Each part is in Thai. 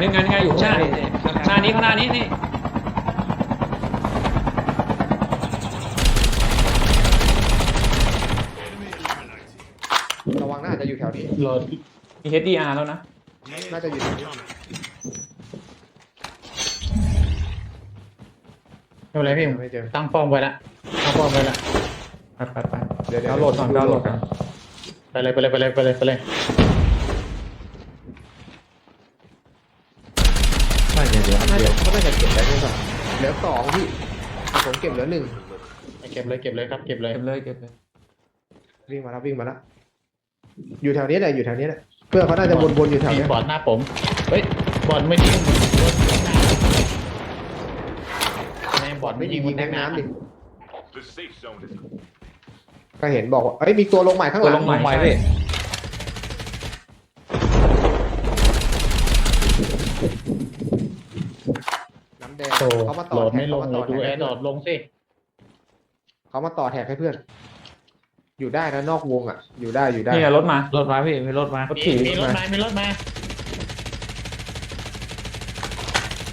นี่ไงนี่ไงอยู่ข้างหน้าหน้านี้ข้างหน้านี้นี่ระวังน่าจะอยู่แถวนี้โหลดมี HDR แล้วนะ น่าจะอยู่แถวนี้ไม่เป็นไรพี่ไม่เจอตั้งป้อมไว้ละตั้งป้อมไว้ละไปไปไปเดี๋ยวเดี๋ยวดาวน์โหลดก่อนดาวน์โหลดก่อนไปเลยไปเลยไปเลยไปเลยไปเลย ไม่เดี๋ยวเดี๋ยว น่า เดี๋ จะ ยว เขาน่าจะเก็บได้ด้วยซ้ำเห ลือสองพี่ผมเก็บเหลือหนึ่งไปเก็บเลยเก็บเลยครับเก็บเลยเก็บเลยเก็บเลยวิ่งมาแล้ววิ่งมาแล้วอยู่แถวนี้แหละอยู่แถวนี้แหละเพื่อนเขาน่าจะวนๆอยู่แถวมีนี้บอดหน้าผมเฮ้ยบอดไม่ยิงรถข้างหน้าในบอดไม่ไม่ยิยิงงยิงบแทนงแทงน้ำน้ำดิดิ The safe zone is ก็เห็นบอกว่าเอ้ยมีตัวลงใหม่ข้างหตัวลังลงใหม่ลงใหม่ใช่พี่ น้ำแดง โอ้เขามาโหต่ลอดไม่ลงเขาเลมายต่อดูแอแท็กร์ดอดลงสิเขามาต่อแท็กให้เพื่อน อยู่ได้นะนอกวงอะ อยู่ได้อยู่ได้ นี่ไงรถมารถมาพี่มีรถมารถมีขี่มีรถมา มีรถมา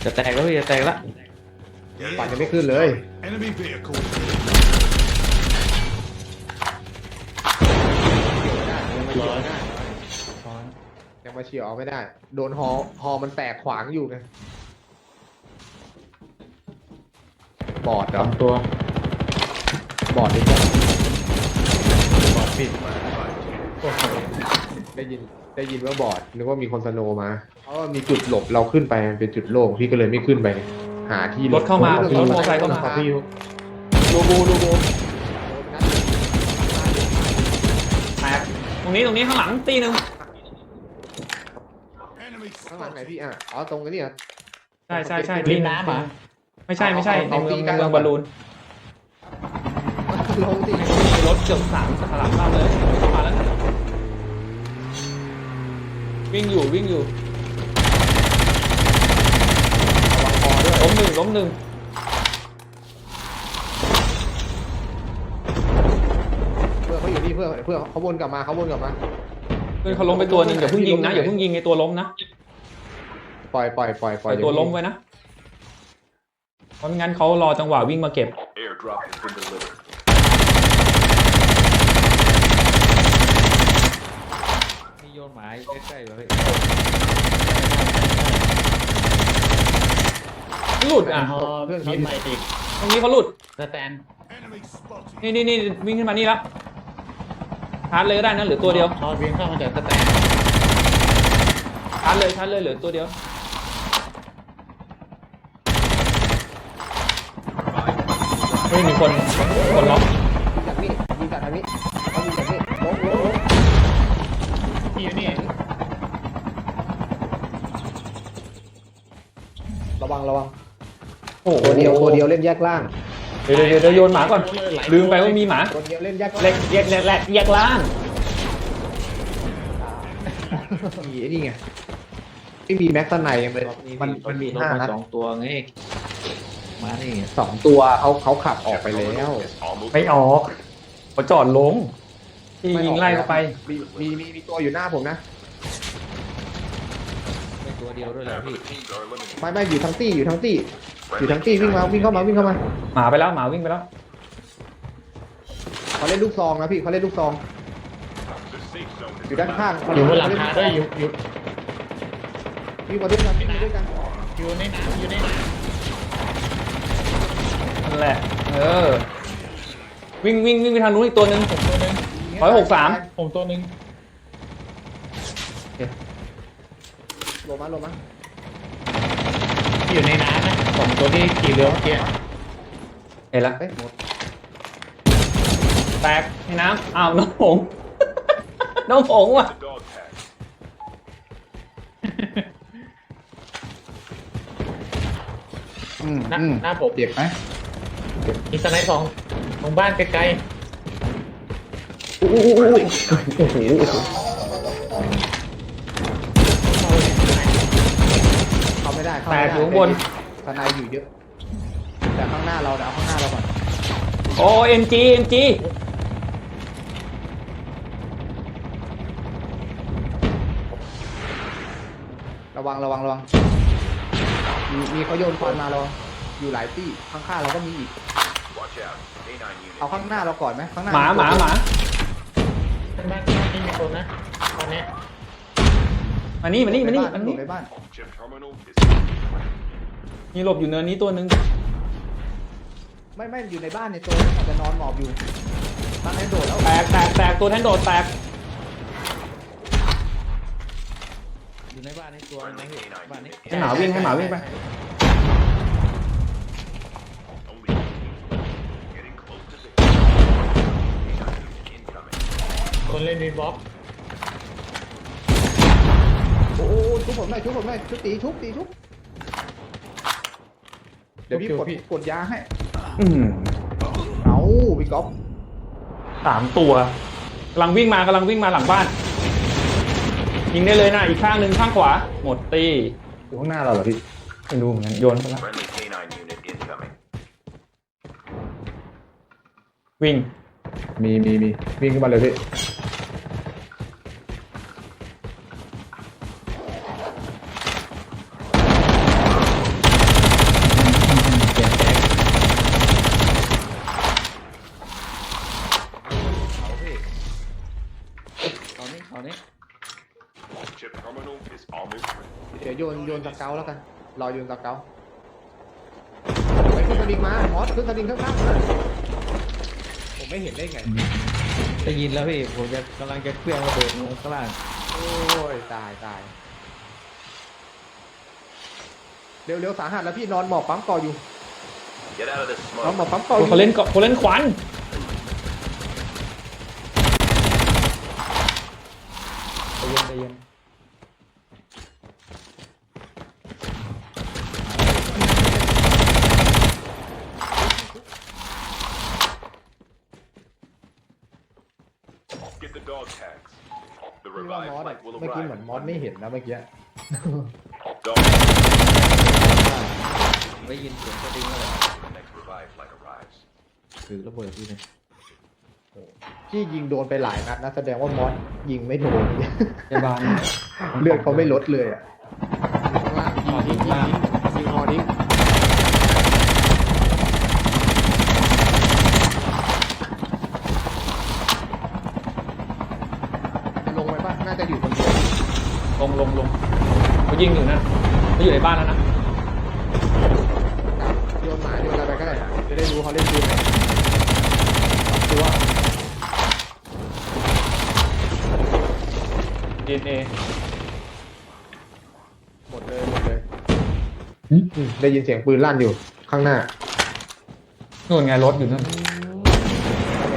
จะแตกแล้วพี่จะแตกแล้ว ปั่นยังไม่ขึ้นเลย enemy vehicle. ร้อยยังมาเฉียวเอาไม่ได้ โดนฮอฮอมันแตกขวางอยู่ไง บอดเหรสอองตัว บอดดิจ้ะบอดปิดโอ้โหได้ยินได้ยินว่าบอดนึกว่ามีคนสโนว์มาเพราะว่ามีจุดหลบเราขึ้นไปมันเป็นจุดโล่งพี่ก็เลยไม่ขึ้นไป หาที่หลรบถเข้ามารถมอเตอร์ไซค์เข้ามาขอพี่ดูบูดูบูแตกตรงนี้ตรงนี้ข้างหลังตีหนึ่ง Enemy ข้างหลังไหน spotted. พี่อะอ๋อตรงนี้อะใช่ใช่ใช่ริมน้ำเหรอ ไม่ใช่ไม่ใช่ในเอาเมืองตีในกันเมืองบอลลูนลงสิมีรถเกือบสามสลับเข้าเลยเข้ามาแล้วนะวิ่งอยู่วิ่งอยู่ระวังคอด้วยล้มหนึ่งล้มหนึ่งเพื่อนเขาอยู่นี่เพื่อนเพื่อนเขาวนกลับมาเขาวนกลับมาเพื่อนเขาล้มไปตัวหนึ่งอย่าเพิ่งยิงนะอย่าเพิ่งยิงไอตัวล้มนะปล่อยปล่อยปล่อยปล่อยตัวล้มไว้นะ เพราะไม่งั้นเขารอจังหวะวิ่งมาเก็บ Airdrop has been delivered. มีโยนหมายใกล้ๆอยู่พี่หลุดอะฮอมีใหม่อีกตรงนี้เขาหลุด สแตน Enemy spotted. นี่นี่นี่วิ่งขึ้นมานี่แล้วชาร์จเลยก็ได้นะเหลือตัวเดียวฮอวิ่งเข้ามาจากสแตนชาร์จเลยชาร์จเลยเหลือตัวเดียว ไม่มีคนคนล็อกจากนี่ยิงจากทางนี้เขายิงจากนี่ล้มล้มล้มที่อยู่นี่ระวังระวังโอ้โหตัวเดียวตัวเดียวเล่นแยกล่างเดี๋ยวเดี๋ยวเดี๋ยวโยนหมาก่อน ลืมไปว่ามีหมาตัวเดียวเล่นแยกเล็กแยกแยกแยกแยกล่างมีไอ้นี่ไงไม่มีแม็กซ์ไนยังเลยมันมันมีรถห้ามานัดสองตัวไง มานี่สองตัวเขาเขาขับออกไปแล้ว Is almost ไม่ออกเขาจอดลงที่ยิงไล่เข้าไป มีมีมีมีตัวอยู่หน้าผมนะไม่ตัวเดียวด้วยแหละ half of พี่ the teams are eliminated. ไม่ไม่อยู่ทั้งตี้อยู่ทั้งตี้อยู่ทั้งตี้วิ่งมาวิ่งเข้ามาวิ่งเข้ามาหมาไปแล้วหมาวิ่งไปแล้วเขาเล่นลูกซองนะพี่เขาเล่นลูกซอง The safe zone อ is ยู่ด้านข้างอยู่บนหลังคาด้วยอยู่อยู่วิ่งมาด้วยกันวิ่งมาด้วยกันอยู่ในน้ำอยู่ในน้นั่น แหละ เออ วิ่งวิ่งวิ่งไปทางนู้นอีกตัวหนึ่งำผมตัวหนึ่งร้อยหกสามผมตัวหนึ่งลงมาลงมาที่อยู่ในน้ำนะผมตัวที่ขี่เรือเมื่อกี้เห็นแล้วเอ้ยหมดแตกในน้ำอ้าวน้องผง น้องผงว่ะ the dog tag. อืมหน้าอืมหน้าผมเจ็บไหม มีสไนด์สองตรงบ้านไกลอู้อู้อู้อู้โอ้โหเข้าไม่ได้เข้าแตไม่กได้อยู่ข้างบน ทนายอยู่เยอะ แต่ข้างหน้าเราเดี๋ยวเอาข้างหน้าเราก่อนโอ้เอ็มจีเอ็มจีระวังระวังระวังมีมีเขาโยนควันมาเรา อยู่หลายที่ข้างๆเราก็มีอีก Watch out. K9 unit. เอาข้างหน้าเราก่อนไหมข้างหน้าหมาหมาหมาบ้านบ้านนี่มีคนนะตอนเนี้ยมานี่มานี่มานี่ในมาบ้านนี่ในบ้าน Chip terminal is มีหลบอยู่เนินนี้ตัวหนึ่งไม่ไม่อยู่ในบ้านในตัวอาจจะนอนหมอบอยู่ตั้งให้โดดแล้วแตกแตกแตกตัวแทนโดดแตกอยู่ในบ้านนี่ตัวนึงนะพี่บ้านนี้ให้หมาวิ่งให้หมาวิ่งไป only คนเล่นวีบ็อกโอ้โหชุบผมหน่อยชุบผมหน่อยชุบตีชุบตีชุบเดี๋ยวพี่กดกดยาให้ อืมเอาพี่ก๊อฟสามตัวกำลังวิ่งมากำลังวิ่งมาหลังบ้าน ยิงได้เลยนะอีกข้างหนึ่งข้างขวา หมดตีอยู่ข้างหน้าเราเหรอพี่ไม่รู้เหมือนกันโยนไปแล้ว Friendly K9 unit incoming. วิ่งมีมีมีวิ่งขึ้นมาเลยพี่ นี้เขานี้ Chip terminal is almost ready. เดี๋ยวโยนโยนสเกลแล้วกัน รอโยนสเกลไปขึ้นสลิงมามอสขึ้นสลิงข้างๆมาผมไม่เห็นได้ไง ได้ยินแล้วพี่ผมจะกำลังจะเคลื่อนระเบิดลงข้างล่างโอ้ยตายตายเร็วๆสาหัสแล้วพี่นอนหมอบปั๊มก่ออยู่ Get out of this นอน smoke. หมอบปั๊มก่ออยู่เขาเล่นเกาะเขาเล่นควันใจ เย็นใจเย็น Get the dog tags. The พี่ว่าม revived อสอะ flight will เมื่อกี้เหมือน arrive. มอสไม่เห็นนะเมื่อกี้ Dog ได้ยินเสียงสติงแล้วแหละ the next revived flight arrives. ถือระเบิดพี่เนี่ย พี่ยิงโดนไปหลายนัดนะแสดงว่ามอสยิงไม่โดนพยาบาลเลือดเขาไม่ลดเลยอะข้างล่างยิงยิงยิงยิงฮอดิ้งจะลงไปป่ะน่าจะอยู่คนเดียวลงลงลงเขายิงอยู่นั่นเขาอยู่ในบ้านแล้วนะโยนหมาโยนอะไรไปก็ได้จะได้รู้เขาเล่นปืนไหนตัว ดีเอหมดเลยหมดเลยอืมได้ยินเสียงปืนลั่นอยู่ข้างหน้า นู่นไงรถอยู่นั่น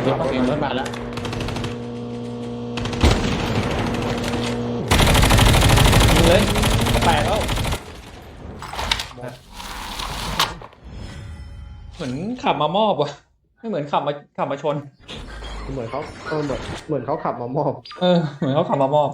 รถเองรถมาแล้วยิงเลยแตกแล้วเหมือนขับมามอบว่ะไม่เหมือนขับมาขับมาชน เหมือนเขาเออเหมือนเหมือนเขาขับมามอบ เออ เหมือนเขาขับมามอบ